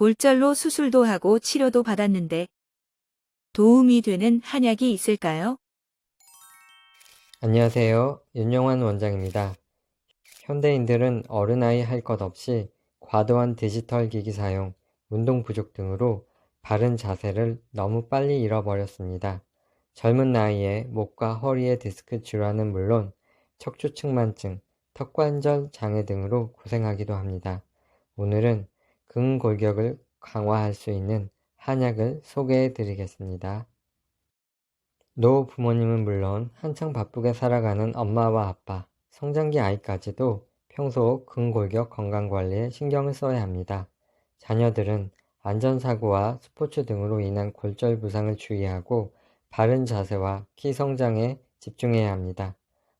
골절로 수술도 하고 치료도 받았는데 도움이 되는 한약이 있을까요? 안녕하세요. 윤영환 원장입니다. 현대인들은 어른아이 할 것 없이 과도한 디지털 기기 사용, 운동 부족 등으로 바른 자세를 너무 빨리 잃어버렸습니다. 젊은 나이에 목과 허리의 디스크 질환은 물론 척추측만증, 턱관절 장애 등으로 고생하기도 합니다. 오늘은 근골격을 강화할 수 있는 한약을 소개해 드리겠습니다. 노 부모님은 물론 한창 바쁘게 살아가는 엄마와 아빠, 성장기 아이까지도 평소 근골격 건강관리에 신경을 써야 합니다. 자녀들은 안전사고와 스포츠 등으로 인한 골절 부상을 주의하고 바른 자세와 키 성장에 집중해야 합니다.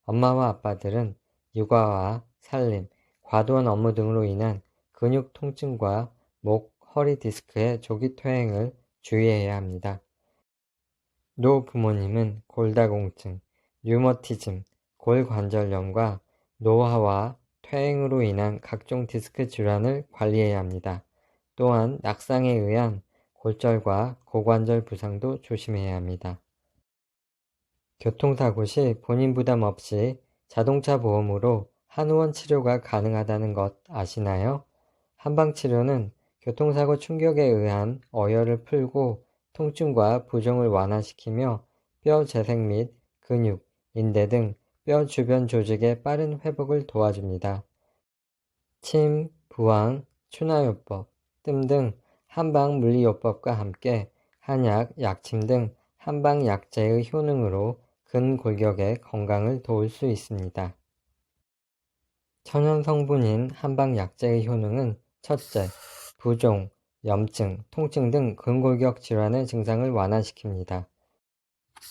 엄마와 아빠들은 육아와 살림, 과도한 업무 등으로 인한 근육 통증과 목, 허리 디스크의 조기 퇴행을 주의해야 합니다. 노 부모님은 골다공증, 류머티즘, 골관절염과 노화와 퇴행으로 인한 각종 디스크 질환을 관리해야 합니다. 또한 낙상에 의한 골절과 고관절 부상도 조심해야 합니다. 교통사고 시 본인 부담 없이 자동차 보험으로 한의원 치료가 가능하다는 것 아시나요? 한방치료는 교통사고 충격에 의한 어혈을 풀고 통증과 부종을 완화시키며 뼈 재생 및 근육, 인대 등 뼈 주변 조직의 빠른 회복을 도와줍니다. 침, 부항, 추나요법, 뜸 등 한방 물리요법과 함께 한약, 약침 등 한방 약재의 효능으로 근골격의 건강을 도울 수 있습니다. 천연 성분인 한방 약재의 효능은 첫째, 부종, 염증, 통증 등 근골격 질환의 증상을 완화시킵니다.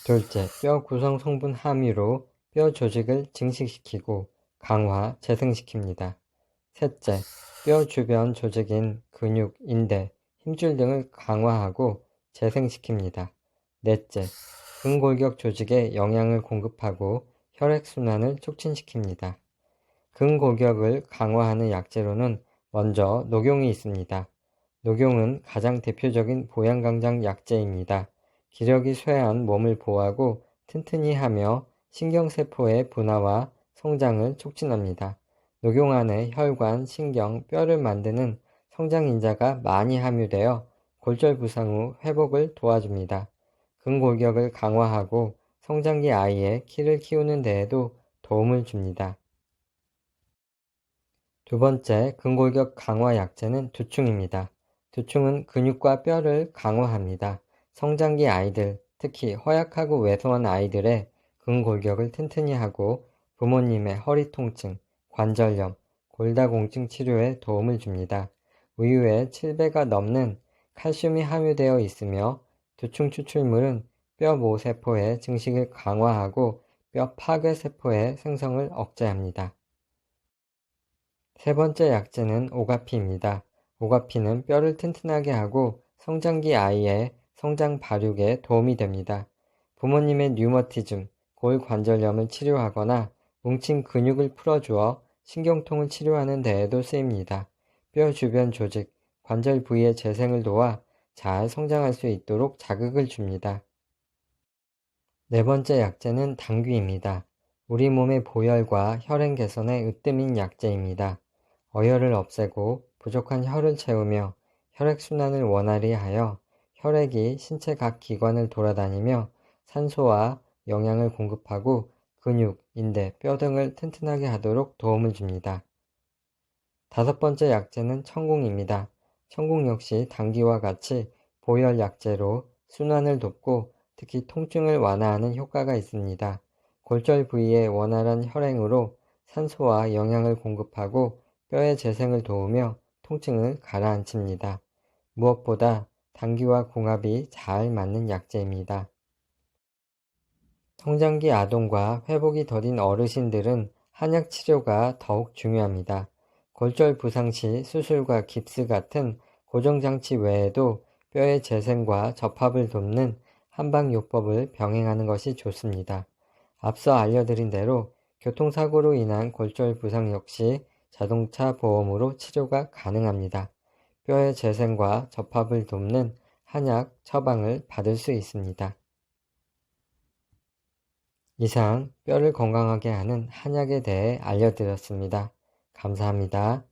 둘째, 뼈 구성 성분 함유로 뼈 조직을 증식시키고 강화, 재생시킵니다. 셋째, 뼈 주변 조직인 근육, 인대, 힘줄 등을 강화하고 재생시킵니다. 넷째, 근골격 조직에 영양을 공급하고 혈액순환을 촉진시킵니다. 근골격을 강화하는 약재로는 먼저 녹용이 있습니다. 녹용은 가장 대표적인 보양강장 약재입니다. 기력이 쇠한 몸을 보호하고 튼튼히 하며 신경세포의 분화와 성장을 촉진합니다. 녹용 안에 혈관, 신경, 뼈를 만드는 성장인자가 많이 함유되어 골절 부상 후 회복을 도와줍니다. 근골격을 강화하고 성장기 아이의 키를 키우는 데에도 도움을 줍니다. 두 번째 근골격 강화 약재는 두충입니다. 두충은 근육과 뼈를 강화합니다. 성장기 아이들, 특히 허약하고 왜소한 아이들의 근골격을 튼튼히 하고 부모님의 허리 통증, 관절염, 골다공증 치료에 도움을 줍니다. 우유에 7배가 넘는 칼슘이 함유되어 있으며 두충 추출물은 뼈 모세포의 증식을 강화하고 뼈 파괴 세포의 생성을 억제합니다. 세 번째 약재는 오가피입니다. 오가피는 뼈를 튼튼하게 하고 성장기 아이의 성장 발육에 도움이 됩니다. 부모님의 류머티즘, 골관절염을 치료하거나 뭉친 근육을 풀어주어 신경통을 치료하는 데에도 쓰입니다. 뼈 주변 조직, 관절 부위의 재생을 도와 잘 성장할 수 있도록 자극을 줍니다. 네 번째 약재는 당귀입니다. 우리 몸의 보혈과 혈행 개선에 으뜸인 약재입니다. 어혈을 없애고 부족한 혈을 채우며 혈액순환을 원활히 하여 혈액이 신체 각 기관을 돌아다니며 산소와 영양을 공급하고 근육, 인대, 뼈 등을 튼튼하게 하도록 도움을 줍니다. 다섯 번째 약재는 천궁입니다. 천궁 역시 당귀와 같이 보혈 약재로 순환을 돕고 특히 통증을 완화하는 효과가 있습니다. 골절 부위의 원활한 혈행으로 산소와 영양을 공급하고 뼈의 재생을 도우며 통증을 가라앉힙니다. 무엇보다 당귀와 궁합이 잘 맞는 약재입니다. 성장기 아동과 회복이 더딘 어르신들은 한약 치료가 더욱 중요합니다. 골절 부상 시 수술과 깁스 같은 고정장치 외에도 뼈의 재생과 접합을 돕는 한방요법을 병행하는 것이 좋습니다. 앞서 알려드린 대로 교통사고로 인한 골절 부상 역시 자동차 보험으로 치료가 가능합니다. 뼈의 재생과 접합을 돕는 한약 처방을 받을 수 있습니다. 이상 뼈를 건강하게 하는 한약에 대해 알려드렸습니다. 감사합니다.